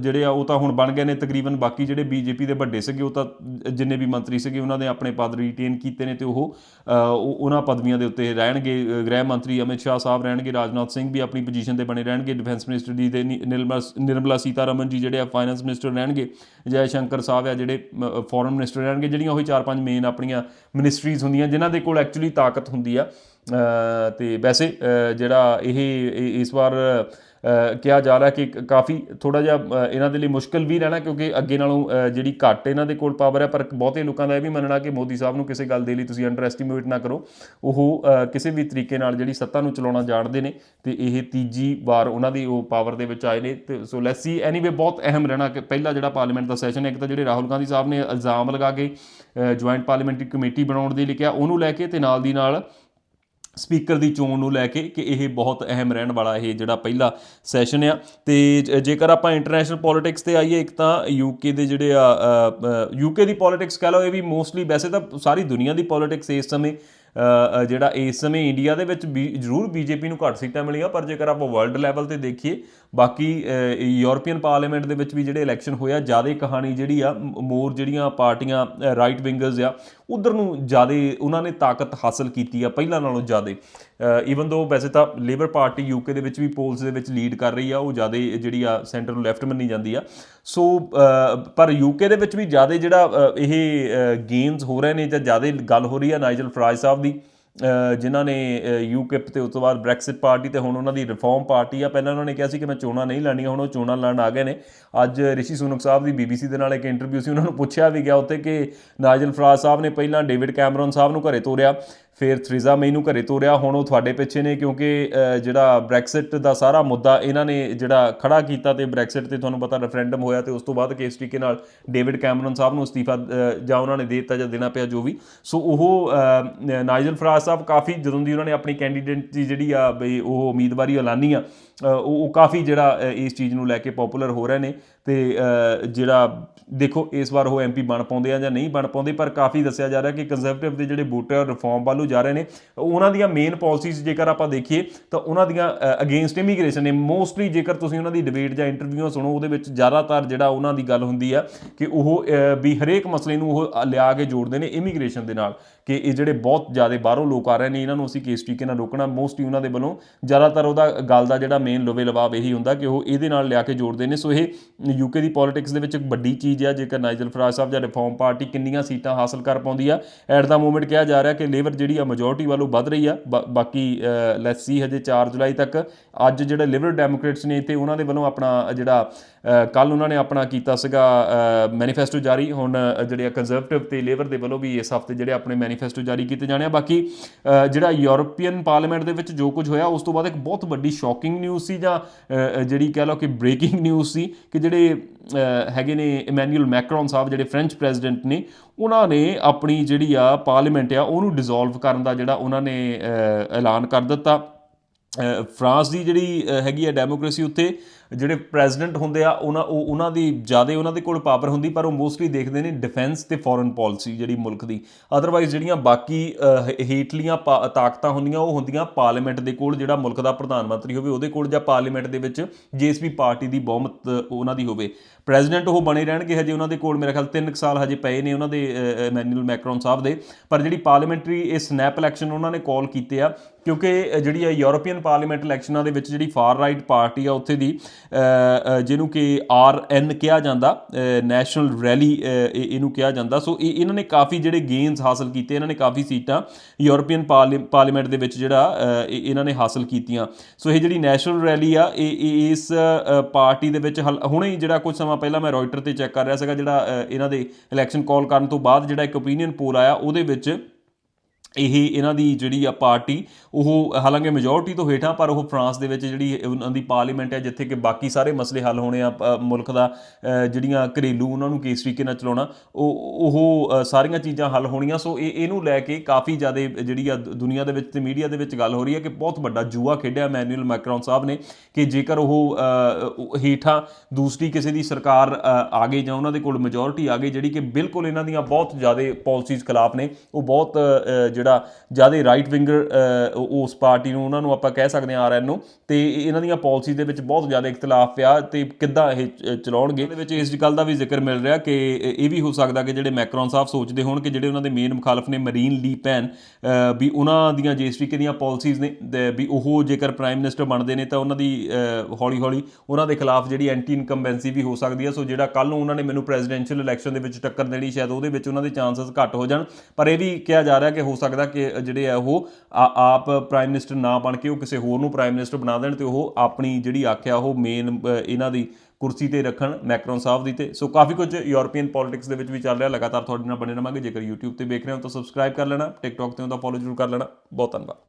ਜਿਹੜੇ ਆ ਉਹ ਤਾਂ ਹੁਣ ਬਣ ਗਏ ਨੇ ਤਕਰੀਬਨ ਬਾਕੀ ਜਿਹੜੇ ਬੀਜੇਪੀ ਦੇ ਵੱਡੇ ਸੀਗੇ ਉਹ ਤਾਂ ਜਿੰਨੇ ਵੀ ਮੰਤਰੀ ਸੀਗੇ ਉਹਨਾਂ ਨੇ ਆਪਣੇ ਪਦ ਰੀਟੇਨ ਕੀਤੇ ਨੇ ਤੇ ਉਹ ਉਹਨਾਂ ਪਦਵੀਆਂ ਦੇ ਉੱਤੇ ਰਹਿਣਗੇ। ਗ੍ਰਹਿ ਮੰਤਰੀ ਅਮਿਤ ਸ਼ਾਹ ਸਾਹਿਬ ਰਹਿਣਗੇ ਰਾਜਨਾਥ ਸਿੰਘ ਵੀ ਆਪਣੀ ਪੋਜੀਸ਼ਨ ਤੇ ਬਣੇ ਰਹਿਣਗੇ ਡਿਫੈਂਸ ਮਿਨਿਸਟਰ ਜੀ ਦੇ ਨੀ- ਨਿਰਮਲਾ ਨਿਰਮਲਾ ਸੀਤਾਰਮਨ ਜੀ ਜਿਹੜੇ ਆ ਫਾਈਨੈਂਸ ਮਿਨਿਸਟਰ ਰਹਿਣਗੇ ਜੈ ਸ਼ੰਕਰ ਸਾਹਿਬ ਆ ਜਿਹੜੇ ਫੋਰਨ ਮਿਨਿਸਟਰ ਰਹਿਣਗੇ ਜਿਹੜੀਆਂ ਉਹੀ ਚਾਰ ਪੰਜ ਮੇਨ ਆਪਣੀਆਂ ਮਿਨਿਸਟਰੀਜ਼ ਹੁੰਦੀਆਂ ਜਿਨ੍ਹਾਂ ਦੇ ਕੋਲ ਐਕਚੁਅਲੀ ਤਾਕਤ ਹੁੰਦੀ ਆ। ਅ, ਤੇ ਵੈਸੇ ਜਿਹੜਾ ਇਹ ਇਸ ਵਾਰ ਕਿਹਾ ਜਾ ਰਿਹਾ ਕਿ ਕਾਫੀ ਥੋੜਾ ਜਿਹਾ ਇਹਨਾਂ ਦੇ ਲਈ ਮੁਸ਼ਕਲ ਵੀ ਰਹਿਣਾ, ਕਿਉਂਕਿ ਅੱਗੇ ਨਾਲੋਂ ਜਿਹੜੀ ਘੱਟ ਇਹਨਾਂ ਦੇ ਕੋਲ ਪਾਵਰ ਹੈ, ਪਰ ਬਹੁਤੇ ਲੋਕਾਂ ਦਾ ਇਹ ਵੀ ਮੰਨਣਾ ਕਿ ਮੋਦੀ ਸਾਹਿਬ ਨੂੰ ਕਿਸੇ ਗੱਲ ਦੇ ਲਈ ਤੁਸੀਂ ਅੰਡਰ ਐਸਟੀਮੇਟ ਨਾ ਕਰੋ। ਉਹ ਕਿਸੇ ਵੀ ਤਰੀਕੇ ਨਾਲ ਜਿਹੜੀ ਸੱਤਾ ਨੂੰ ਚਲਾਉਣਾ ਜਾਣਦੇ ਨੇ, ਤੇ ਇਹ ਤੀਜੀ ਵਾਰ ਉਹਨਾਂ ਦੀ ਉਹ ਪਾਵਰ ਦੇ ਵਿੱਚ ਆਏ ਨੇ, ਤੇ ਸੋ ਲੈਟਸ ਸੀ ਐਨੀਵੇ ਬਹੁਤ ਅਹਿਮ ਰਹਿਣਾ ਕਿ ਪਹਿਲਾ ਜਿਹੜਾ ਪਾਰਲੀਮੈਂਟ ਦਾ ਸੈਸ਼ਨ ਹੈ, ਇੱਕ ਤਾਂ ਜਿਹੜੇ ਰਾਹੁਲ ਗਾਂਧੀ ਸਾਹਿਬ ਨੇ ਇਲਜ਼ਾਮ ਲਗਾ ਕੇ ਜੁਆਇੰਟ ਪਾਰਲੀਮੈਂਟਰੀ ਕਮੇਟੀ ਬਣਾਉਣ ਦੇ ਲਈ ਕਿਹਾ, ਉਹਨੂੰ ਲੈ ਕੇ ਤੇ ਨਾਲ ਦੀ ਨਾਲ ਸਪੀਕਰ ਦੀ ਚੋਣ ਨੂੰ ਲੈ ਕੇ ਕਿ ਇਹ ਬਹੁਤ ਅਹਿਮ ਰਹਿਣ ਵਾਲਾ ਇਹ ਜਿਹੜਾ ਪਹਿਲਾ ਸੈਸ਼ਨ ਆ। ਤੇ ਜੇਕਰ ਆਪਾਂ ਇੰਟਰਨੈਸ਼ਨਲ ਪੋਲਿਟਿਕਸ ਤੇ ਆਈਏ, ਇੱਕ ਤਾਂ ਯੂਕੇ ਦੇ ਜਿਹੜੇ ਆ ਯੂਕੇ ਦੀ ਪੋਲਿਟਿਕਸ ਕਹ ਲਓ, ਇਹ ਵੀ ਮੋਸਟਲੀ ਵੈਸੇ ਤਾਂ ਸਾਰੀ ਦੁਨੀਆ ਦੀ ਪੋਲਿਟਿਕਸ ਇਸ ਸਮੇਂ ਜਿਹੜਾ ਇਸ ਸਮੇਂ ਇੰਡੀਆ ਦੇ ਵਿੱਚ ਵੀ ਜ਼ਰੂਰ ਬੀਜੇਪੀ ਨੂੰ ਘੱਟ ਸੀਟਾਂ ਮਿਲੀਆਂ, ਪਰ ਜੇਕਰ ਆਪਾਂ ਵਰਲਡ ਲੈਵਲ ਤੇ ਦੇਖੀਏ ਬਾਕੀ ਅ, ਯੂਰਪੀਅਨ ਪਾਰਲੀਮੈਂਟ ਦੇ ਵਿੱਚ ਵੀ ਜਿਹੜੇ ਇਲੈਕਸ਼ਨ ਹੋਇਆ ਜ਼ਿਆਦਾ ਕਹਾਣੀ ਜਿਹੜੀ ਆ ਮੋਰ ਜਿਹੜੀਆਂ ਪਾਰਟੀਆਂ ਰਾਈਟ ਵਿੰਗਰਸ ਆ ਉਧਰ ਨੂੰ ਜ਼ਿਆਦਾ ਉਹਨਾਂ ਨੇ ਤਾਕਤ ਹਾਸਲ ਕੀਤੀ ਆ ਪਹਿਲਾਂ ਨਾਲੋਂ ਜ਼ਿਆਦਾ। ਈਵਨ ਦੋ ਵੈਸੇ ਤਾਂ ਲੇਬਰ ਪਾਰਟੀ ਯੂਕੇ ਦੇ ਵਿੱਚ ਵੀ ਪੋਲਸ ਦੇ ਵਿੱਚ ਲੀਡ ਕਰ ਰਹੀ ਆ ਉਹ ਜ਼ਿਆਦਾ ਜਿਹੜੀ ਆ ਸੈਂਟਰ ਨੂੰ ਲੈਫਟ ਮੰਨੀ ਜਾਂਦੀ ਆ। ਸੋ ਅ, ਪਰ ਯੂਕੇ ਦੇ ਵਿੱਚ ਵੀ ਜ਼ਿਆਦਾ ਜਿਹੜਾ ਇਹ ਗੇਮਸ ਹੋ ਰਹੇ ਨੇ ਜਾਂ ਜ਼ਿਆਦਾ ਗੱਲ ਹੋ ਰਹੀ ਆ ਨਾਈਜਲ ਫਰਾਜ ਸਾਹਿਬ ਦੀ ਜਿਨ੍ਹਾਂ ਨੇ ਯੂਕਿਪ ਤੇ ਉਸ ਤੋਂ ਬਾਅਦ ਬ੍ਰੈਕਸਿਟ ਪਾਰਟੀ ਤੇ ਹੁਣ ਉਹਨਾਂ ਦੀ ਰਿਫਾਰਮ ਪਾਰਟੀ ਆ। ਪਹਿਲਾਂ ਉਹਨਾਂ ਨੇ ਕਿਹਾ ਸੀ ਕਿ ਮੈਂ ਚੋਣਾਂ ਨਹੀਂ ਲੜਨੀਆਂ, ਹੁਣ ਉਹ ਚੋਣਾਂ ਲੜਨ ਆ ਗਏ ਨੇ। ਅੱਜ ਰਿਸ਼ੀ ਸੁਨਕ ਸਾਹਿਬ ਦੀ ਬੀਬੀਸੀ ਦੇ ਨਾਲ ਇੱਕ ਇੰਟਰਵਿਊ ਸੀ, ਉਹਨਾਂ ਨੂੰ ਪੁੱਛਿਆ ਵੀ ਗਿਆ ਉੱਥੇ ਕਿ ਨਾਈਜਲ ਫਰਾਜ ਸਾਹਿਬ ਨੇ ਪਹਿਲਾਂ ਡੇਵਿਡ ਕੈਮਰਨ ਸਾਹਿਬ ਨੂੰ ਘਰੇ ਤੋਰਿਆ। ਫਿਰ ਥਰੀਜ਼ਾ ਮਈ ਨੂੰ ਘਰੇ ਤੋਰਿਆ ਹੁਣ ਉਹ ਤੁਹਾਡੇ ਪਿੱਛੇ ਨੇ ਕਿਉਂਕਿ ਜਿਹੜਾ ਬ੍ਰੈਕਸਿਟ ਦਾ ਸਾਰਾ ਮੁੱਦਾ ਇਹਨਾਂ ਨੇ ਜਿਹੜਾ ਖੜਾ ਕੀਤਾ ਤੇ ਬ੍ਰੈਕਸਿਟ ਤੇ ਤੁਹਾਨੂੰ ਪਤਾ ਰੈਫਰੈਂਡਮ ਹੋਇਆ ਤੇ ਉਸ ਤੋਂ ਬਾਅਦ ਕਿਸ ਤਰੀਕੇ ਨਾਲ ਡੇਵਿਡ ਕੈਮਰਨ ਸਾਹਿਬ ਨੂੰ ਅਸਤੀਫਾ ਜਾਂ ਉਹਨਾਂ ਨੇ ਦੇ ਦਿੱਤਾ ਜਾਂ ਦੇਣਾ ਪਿਆ ਜੋ ਵੀ। ਸੋ ਉਹ ਅ, ਨਾਈਜਲ ਫਰਾਜ ਸਾਹਿਬ ਕਾਫੀ ਜਦੋਂ ਦੀ ਉਹਨਾਂ ਨੇ ਆਪਣੀ ਕੈਂਡੀਡੇਟ ਦੀ ਜਿਹੜੀ ਆ ਬਈ ਉਹ ਉਮੀਦਵਾਰੀ ਐਲਾਨੀ ਆ ਉਹ ਕਾਫੀ ਜਿਹੜਾ ਇਸ ਚੀਜ਼ ਨੂੰ ਲੈ ਕੇ ਪਪੂਲਰ ਹੋ ਰਹੇ ਨੇ ਤੇ ਜਿਹੜਾ ਦੇਖੋ ਇਸ ਵਾਰ ਉਹ ਐਮਪੀ ਬਣ ਪਾਉਂਦੇ ਆ ਜਾਂ ਨਹੀਂ ਬਣ ਪਾਉਂਦੇ, ਪਰ ਕਾਫੀ ਦੱਸਿਆ ਜਾ ਰਿਹਾ ਕਿ ਕੰਜ਼ਰਵੇਟਿਵ ਦੇ ਜਿਹੜੇ ਵੋਟਰ ਆ ਰਿਫਾਰਮ ਵੱਲੋਂ ਜਾ ਰਹੇ ਨੇ। ਉਹਨਾਂ ਦੀਆਂ ਮੇਨ ਪਾਲਿਸੀਜ਼ ਜੇਕਰ ਆਪਾਂ ਦੇਖੀਏ, ਤਾਂ ਉਹਨਾਂ ਦੀਆਂ ਅਗੇਂਸਟ ਇਮੀਗ੍ਰੇਸ਼ਨ ਨੇ। ਮੋਸਟਲੀ ਜੇਕਰ ਤੁਸੀਂ ਉਹਨਾਂ ਦੀ ਡਿਬੇਟ ਜਾਂ ਇੰਟਰਵਿਊ ਸੁਣੋ, ਉਹਦੇ ਵਿੱਚ ਜ਼ਿਆਦਾਤਰ ਜਿਹੜਾ ਉਹਨਾਂ ਦੀ ਗੱਲ ਹੁੰਦੀ ਆ ਕਿ ਉਹ ਵੀ ਹਰੇਕ ਮਸਲੇ ਨੂੰ ਉਹ ਲਿਆ ਕੇ ਜੋੜਦੇ ਨੇ ਇਮੀਗ੍ਰੇਸ਼ਨ ਦੇ ਨਾਲ। ਕਿ ਇਹ ਜਿਹੜੇ ਬਹੁਤ ਜ਼ਿਆਦਾ ਬਾਹਰੋਂ ਲੋਕ ਆ ਰਹੇ ਨੇ ਇਹਨਾਂ ਨੂੰ ਅਸੀਂ ਕਿਸ ਤਰੀਕੇ ਨਾਲ ਰੋਕਣਾ ਮੋਸਟਲੀ ਉਹਨਾਂ ਦੇ ਵੱਲੋਂ। ਜ਼ਿਆਦਾਤਰ ਉਹਦਾ ਗੱਲ ਦਾ ਜਿਹੜਾ ਮੇਨ ਲੋਵੇ ਲਵਾਬ ਇਹੀ ਹੁੰਦਾ ਕਿ ਉਹ ਇਹਦੇ ਨਾਲ ਲਿਆ ਕੇ ਜੋੜਦੇ ਨੇ। ਸੋ ਇਹ ਯੂਕੇ ਦੀ ਪੋਲਿਟਿਕਸ ਦੇ ਵਿੱਚ ਇੱਕ ਵੱਡੀ ਚੀਜ਼ ਆ ਜੇਕਰ ਨਾਈਜਲ ਫਰਾਜ ਸਾਹਿਬ ਜਾਂ ਰਿਫਾਰਮ ਪਾਰਟੀ ਕਿੰਨੀਆਂ ਸੀਟਾਂ ਹਾਸਲ ਕਰ ਪਾਉਂਦੀ ਆ। ਐਟ ਦਾ ਮੂਮੈਂਟ ਕਿਹਾ ਜਾ ਰਿਹਾ ਕਿ ਲੇਬਰ ਜਿਹੜੀ ਆ ਮੈਜੋਰਟੀ ਵੱਲੋਂ ਵੱਧ ਰਹੀ ਆ। ਬਾ- ਬਾਕੀ ਲੈਟਸ ਸੀ ਹਜੇ 4 ਜੁਲਾਈ ਤੱਕ। ਅੱਜ ਜਿਹੜੇ ਲਿਬਰਲ ਡੈਮੋਕ੍ਰੇਟਸ ਨੇ ਤੇ ਉਹਨਾਂ ਦੇ ਵੱਲੋਂ ਆਪਣਾ ਜਿਹੜਾ ਕੱਲ ਉਹਨਾਂ ਨੇ ਆਪਣਾ ਕੀਤਾ ਸੀਗਾ ਮੈਨੀਫੈਸਟੋ ਜਾਰੀ। ਹੁਣ ਅ, ਜਿਹੜੇ ਕੰਜ਼ਰਵੇਟਿਵ ਤੇ ਲੇਬਰ ਦੇ ਵੱਲੋਂ ਵੀ ਇਸ ਹਫ਼ਤੇ ਜਿਹੜੇ ਆਪਣੇ ਮੈਨੀਫੈਸਟੋ ਜਾਰੀ ਕੀਤੇ ਜਾਣੇ ਆ। ਬਾਕੀ ਜਿਹੜਾ ਯੂਰੋਪੀਅਨ ਪਾਰਲੀਮੈਂਟ ਦੇ ਵਿੱਚ ਜੋ ਕੁਝ ਹੋਇਆ, ਉਸ ਤੋਂ ਬਾਅਦ ਇੱਕ ਬਹੁਤ ਵੱਡੀ ਸ਼ੌਕਿੰਗ ਨਿਊਜ਼ ਸੀ ਜਾਂ ਜਿਹੜੀ ਕਹਿ ਲਓ ਕਿ ਬ੍ਰੇਕਿੰਗ ਨਿਊਜ਼ ਸੀ ਕਿ ਜਿਹੜੇ ਹੈਗੇ ਨੇ ਇਮੈਨੂਅਲ ਮੈਕਰੋਨ ਸਾਹਿਬ, ਜਿਹੜੇ ਫ੍ਰੈਂਚ ਪ੍ਰੈਜ਼ੀਡੈਂਟ ਨੇ, ਉਹਨਾਂ ਨੇ ਆਪਣੀ ਜਿਹੜੀ ਆ ਪਾਰਲੀਮੈਂਟ ਆ, ਉਹਨੂੰ ਡਿਸੋਲਵ ਕਰਨ ਦਾ ਜਿਹੜਾ ਉਹਨਾਂ ਨੇ ਐਲਾਨ ਕਰ ਦਿੱਤਾ। ਫਰਾਂਸ ਦੀ ਜਿਹੜੀ ਹੈਗੀ ਆ ਡੈਮੋਕ੍ਰੇਸੀ ਉੱਤੇ ਜਿਹੜੇ ਪ੍ਰੈਜ਼ੀਡੈਂਟ ਹੁੰਦੇ ਆ, ਉਹਨਾਂ ਉਹ ਉਹਨਾਂ ਦੀ ਜ਼ਿਆਦਾ ਉਹਨਾਂ ਦੇ ਕੋਲ ਪਾਵਰ ਹੁੰਦੀ, ਪਰ ਉਹ ਮੋਸਟਲੀ ਦੇਖਦੇ ਨੇ ਡਿਫੈਂਸ ਤੇ ਫੋਰਨ ਪਾਲਿਸੀ ਜਿਹੜੀ ਮੁਲਕ ਦੀ। ਅਦਰਵਾਈਜ਼ ਜਿਹੜੀਆਂ ਬਾਕੀ ਹੇਠਲੀਆਂ ਪਾ- ਤਾਕਤਾਂ ਹੁੰਦੀਆਂ, ਉਹ ਹੁੰਦੀਆਂ ਪਾਰਲੀਮੈਂਟ ਦੇ ਕੋਲ, ਜਿਹੜਾ ਮੁਲਕ ਦਾ ਪ੍ਰਧਾਨ ਮੰਤਰੀ ਹੋਵੇ, ਉਹਦੇ ਕੋਲ ਜਾਂ ਪਾਰਲੀਮੈਂਟ ਦੇ ਵਿੱਚ ਜਿਸ ਵੀ ਪਾਰਟੀ ਦੀ ਬਹੁਮਤ ਉਹਨਾਂ ਦੀ ਹੋਵੇ। ਪ੍ਰੈਜ਼ੀਡੈਂਟ ਉਹ ਬਣੇ ਰਹਿਣਗੇ ਹਜੇ ਉਹਨਾਂ ਦੇ ਕੋਲ, ਮੇਰੇ ਖਿਆਲ 3 ਸਾਲ ਹਜੇ ਪਏ ਨੇ ਉਹਨਾਂ ਦੇ ਇਮੈਨੂਅਲ ਮੈਕਰੋਨ ਸਾਹਿਬ ਦੇ। ਪਰ ਜਿਹੜੀ ਪਾਰਲੀਮੈਂਟਰੀ ਇਹ ਸਨੈਪ ਇਲੈਕਸ਼ਨ ਉਹਨਾਂ ਨੇ ਕਾਲ ਕੀਤੇ ਆ, ਕਿਉਂਕਿ ਜਿਹੜੀ ਆ ਯੂਰੋਪੀਅਨ ਪਾਰਲੀਮੈਂਟ ਇਲੈਕਸ਼ਨਾਂ ਦੇ ਵਿੱਚ ਜਿਹੜੀ ਫਾਰ ਰਾਈਟ ਪਾਰਟੀ ਆ, ਉੱਥੇ ਦੀ ਜਿਹਨੂੰ ਕਿ ਆਰ ਐਨ ਕਿਹਾ ਜਾਂਦਾ ਨੈਸ਼ਨਲ ਰੈਲੀ ਇਹਨੂੰ ਕਿਹਾ ਜਾਂਦਾ। ਸੋ ਇਹ ਇਹਨਾਂ ਨੇ ਕਾਫੀ ਜਿਹੜੇ ਗੇਨਸ ਹਾਸਲ ਕੀਤੇ, ਇਹਨਾਂ ਨੇ ਕਾਫੀ ਸੀਟਾਂ ਯੂਰੋਪੀਅਨ ਪਾਰਲੀਮੈਂਟ ਦੇ ਵਿੱਚ ਜਿਹੜਾ ਇਹ- ਇਹਨਾਂ ਨੇ ਹਾਸਲ ਕੀਤੀਆਂ। ਸੋ ਇਹ ਜਿਹੜੀ ਨੈਸ਼ਨਲ ਰੈਲੀ ਆ, ਇਹ ਇਹ ਇਸ ਪਾਰਟੀ ਦੇ ਵਿੱਚ ਹਲ- ਹੁਣੇ ਹੀ ਜਿਹੜਾ ਕੁਝ ਸਮਾਂ ਪਹਿਲਾਂ ਮੈਂ ਰੋਇਟਰ ਤੇ ਚੈੱਕ ਕਰ ਰਿਹਾ ਸੀਗਾ, ਜਿਹੜਾ ਇਹਨਾਂ ਦੇ ਇਲੈਕਸ਼ਨ ਕਾਲ ਕਰਨ ਤੋਂ ਬਾਅਦ ਜਿਹੜਾ ਇੱਕ ਓਪੀਨੀਅਨ ਪੋਲ ਆਇਆ, ਉਹਦੇ ਵਿੱਚ ਇਹ ਇਹਨਾਂ ਦੀ ਜਿਹੜੀ ਆ ਪਾਰਟੀ ਉਹ ਹਾਲਾਂਕਿ ਮੈਜੋਰਟੀ ਤੋਂ ਹੇਠਾਂ ਪਰ ਉਹ ਫਰਾਂਸ ਦੇ ਵਿੱਚ ਜਿਹੜੀ ਉਹਨਾਂ ਦੀ ਪਾਰਲੀਮੈਂਟ ਹੈ ਜਿੱਥੇ ਕਿ ਬਾਕੀ ਸਾਰੇ ਮਸਲੇ ਹੱਲ ਹੋਣੇ ਆ ਅ, ਮੁਲਕ ਦਾ ਜਿਹੜੀਆਂ ਘਰੇਲੂ ਉਹਨਾਂ ਨੂੰ ਕਿਸ ਤਰੀਕੇ ਨਾਲ ਚਲਾਉਣਾ ਉਹ ਉਹ ਸਾਰੀਆਂ ਚੀਜ਼ਾਂ ਹੱਲ ਹੋਣੀਆਂ। ਸੋ ਇਹ ਇਹਨੂੰ ਲੈ ਕੇ ਕਾਫੀ ਜ਼ਿਆਦਾ ਜਿਹੜੀ ਆ ਦੁਨੀਆ ਦੇ ਵਿੱਚ ਤੇ ਮੀਡੀਆ ਦੇ ਵਿੱਚ ਗੱਲ ਹੋ ਰਹੀ ਹੈ ਕਿ ਬਹੁਤ ਵੱਡਾ ਜੂਆ ਖੇਡਿਆ ਮੈਨੂਅਲ ਮੈਕਰੋਨ ਸਾਹਿਬ ਨੇ ਕਿ ਜੇਕਰ ਉਹ ਹੇਠਾਂ ਦੂਸਰੀ ਕਿਸੇ ਦੀ ਸਰਕਾਰ ਆ ਗਈ ਜਾਂ ਉਹਨਾਂ ਦੇ ਕੋਲ ਮੈਜੋਰਟੀ ਆ ਗਈ ਜਿਹੜੀ ਕਿ ਬਿਲਕੁਲ ਇਹਨਾਂ ਦੀਆਂ ਬਹੁਤ ਜ਼ਿਆਦਾ ਪਾਲਿਸੀਜ਼ ਖਿਲਾਫ ਨੇ ਉਹ ਬਹੁਤ ਜਿਹੜਾ ਜ਼ਿਆਦਾ ਰਾਈਟ ਵਿੰਗਰ ਉਸ ਪਾਰਟੀ ਨੂੰ ਉਹਨਾਂ ਨੂੰ ਆਪਾਂ ਕਹਿ ਸਕਦੇ ਹਾਂ ਆਰਐਨ ਨੂੰ। ਤੇ ਇਹਨਾਂ ਦੀਆਂ ਪਾਲਿਸੀ ਦੇ ਵਿੱਚ ਬਹੁਤ ਜ਼ਿਆਦਾ ਇਖਤਲਾਫ ਪਿਆ ਤੇ ਕਿੱਦਾਂ ਇਹ ਚਲਾਉਣਗੇ। ਇਹਦੇ ਵਿੱਚ ਇਸ ਗੱਲ ਦਾ ਵੀ ਜ਼ਿਕਰ ਮਿਲ ਰਿਹਾ ਕਿ ਇਹ ਵੀ ਹੋ ਸਕਦਾ ਕਿ ਜਿਹੜੇ ਮੈਕਰੋਨ ਸਾਹਿਬ ਸੋਚਦੇ ਹੋਣ ਕਿ ਜਿਹੜੇ ਉਹਨਾਂ ਦੇ ਮੇਨ ਮੁਖਾਲਫ ਨੇ ਮਰੀਨ ਲੀ ਪੈਨ ਵੀ ਉਹਨਾਂ ਦੀਆਂ ਜਿਸ ਤਰੀਕੇ ਦੀਆਂ ਪਾਲਿਸੀਜ਼ ਨੇ ਵੀ ਉਹ ਜੇਕਰ ਪ੍ਰਾਈਮ ਮਿਨਿਸਟਰ ਬਣਦੇ ਨੇ ਤਾਂ ਉਹਨਾਂ ਦੀ ਹੌਲੀ ਹੌਲੀ ਉਹਨਾਂ ਦੇ ਖਿਲਾਫ ਜਿਹੜੀ ਐਂਟੀ ਇਨਕੰਬੈਂਸੀ ਵੀ ਹੋ ਸਕਦੀ ਹੈ ਸੋ ਜਿਹੜਾ ਕੱਲ ਨੂੰ ਉਹਨਾਂ ਨੇ ਮੈਨੂੰ ਪ੍ਰੈਜ਼ੀਡੈਂਸ਼ੀਅਲ ਇਲੈਕਸ਼ਨ ਦੇ ਵਿੱਚ ਟੱਕਰ ਦੇਣੀ, ਸ਼ਾਇਦ ਉਹਦੇ ਵਿੱਚ ਉਹਨਾਂ ਦੇ ਚਾਂਸਸ ਘੱਟ ਹੋ ਜਾਣ। ਪਰ ਇਹ ਵੀ ਕਿਹਾ ਜਾ ਰਿਹਾ ਕਿ ਹੋ ਸਕਦਾ ਕਿ ਜਿਹੜੇ ਆ ਉਹ ਆਪ ਪ੍ਰਾਈਮ ਮਿਨਿਸਟਰ ਨਾ ਬਣ ਕੇ ਉਹ ਕਿਸੇ ਹੋਰ ਨੂੰ ਪ੍ਰਾਈਮ ਮਿਨਿਸਟਰ ਬਣਾ ਦੇਣ ਤੇ ਉਹ ਆਪਣੀ ਜਿਹੜੀ ਆਖਿਆ ਉਹ ਮੇਨ ਇਹਨਾਂ ਦੀ ਕੁਰਸੀ ਤੇ ਰੱਖਣ ਮੈਕਰੋਨ ਸਾਹਿਬ ਦੀ ਤੇ। ਸੋ ਕਾਫੀ ਕੁਝ ਯੂਰੋਪੀਅਨ ਪੋਲਿਟਿਕਸ ਦੇ ਵਿੱਚ ਵੀ ਚੱਲ ਰਿਹਾ। ਲਗਾਤਾਰ ਤੁਹਾਡੇ ਨਾਲ ਬਣੇ ਰਹਾਂਗੇ ਜੇਕਰ YouTube ਤੇ ਵੇਖ ਰਹੇ ਹੋ ਤਾਂ ਸਬਸਕ੍ਰਾਈਬ ਕਰ ਲੈਣਾ। TikTok ਤੇ ਹੋ ਤਾਂ ਫੋਲੋ ਜ਼ਰੂਰ ਕਰ ਲੈਣਾ। ਬਹੁਤ ਧੰਨਵਾਦ।